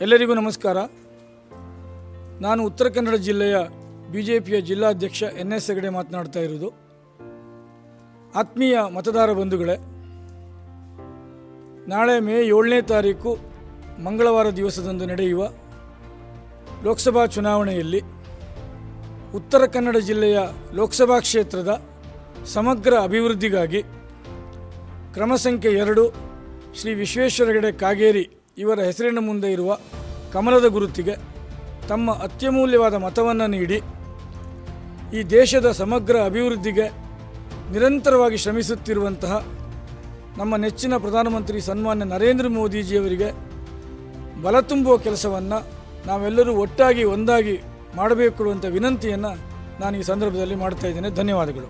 ಎಲ್ಲರಿಗೂ ನಮಸ್ಕಾರ. ನಾನು ಉತ್ತರ ಕನ್ನಡ ಜಿಲ್ಲೆಯ ಬಿ ಜೆ ಪಿಯ ಜಿಲ್ಲಾಧ್ಯಕ್ಷ ಎನ್ ಎಸ್ ಹೆಗಡೆ ಮಾತನಾಡ್ತಾ ಇರೋದು ಆತ್ಮೀಯ ಮತದಾರ ಬಂಧುಗಳೇ, ನಾಳೆ ಮೇ ಏಳನೇ ತಾರೀಕು ಮಂಗಳವಾರ ದಿವಸದಂದು ನಡೆಯುವ ಲೋಕಸಭಾ ಚುನಾವಣೆಯಲ್ಲಿ ಉತ್ತರ ಕನ್ನಡ ಜಿಲ್ಲೆಯ ಲೋಕಸಭಾ ಕ್ಷೇತ್ರದ ಸಮಗ್ರ ಅಭಿವೃದ್ಧಿಗಾಗಿ ಕ್ರಮ ಸಂಖ್ಯೆ ಎರಡು ಶ್ರೀ ವಿಶ್ವೇಶ್ವರ ಹೆಗಡೆ ಕಾಗೇರಿ ಇವರ ಹೆಸರಿನ ಮುಂದೆ ಇರುವ ಕಮಲದ ಗುರುತಿಗೆ ತಮ್ಮ ಅತ್ಯಮೂಲ್ಯವಾದ ಮತವನ್ನು ನೀಡಿ ಈ ದೇಶದ ಸಮಗ್ರ ಅಭಿವೃದ್ಧಿಗೆ ನಿರಂತರವಾಗಿ ಶ್ರಮಿಸುತ್ತಿರುವಂತಹ ನಮ್ಮ ನೆಚ್ಚಿನ ಪ್ರಧಾನಮಂತ್ರಿ ಸನ್ಮಾನ್ಯ ನರೇಂದ್ರ ಮೋದಿಜಿಯವರಿಗೆ ಬಲ ತುಂಬುವ ಕೆಲಸವನ್ನು ನಾವೆಲ್ಲರೂ ಒಟ್ಟಾಗಿ ಒಂದಾಗಿ ಮಾಡಬೇಕು ಅಂತ ವಿನಂತಿಯನ್ನು ನಾನು ಈ ಸಂದರ್ಭದಲ್ಲಿ ಮಾಡ್ತಾ ಇದ್ದೇನೆ. ಧನ್ಯವಾದಗಳು.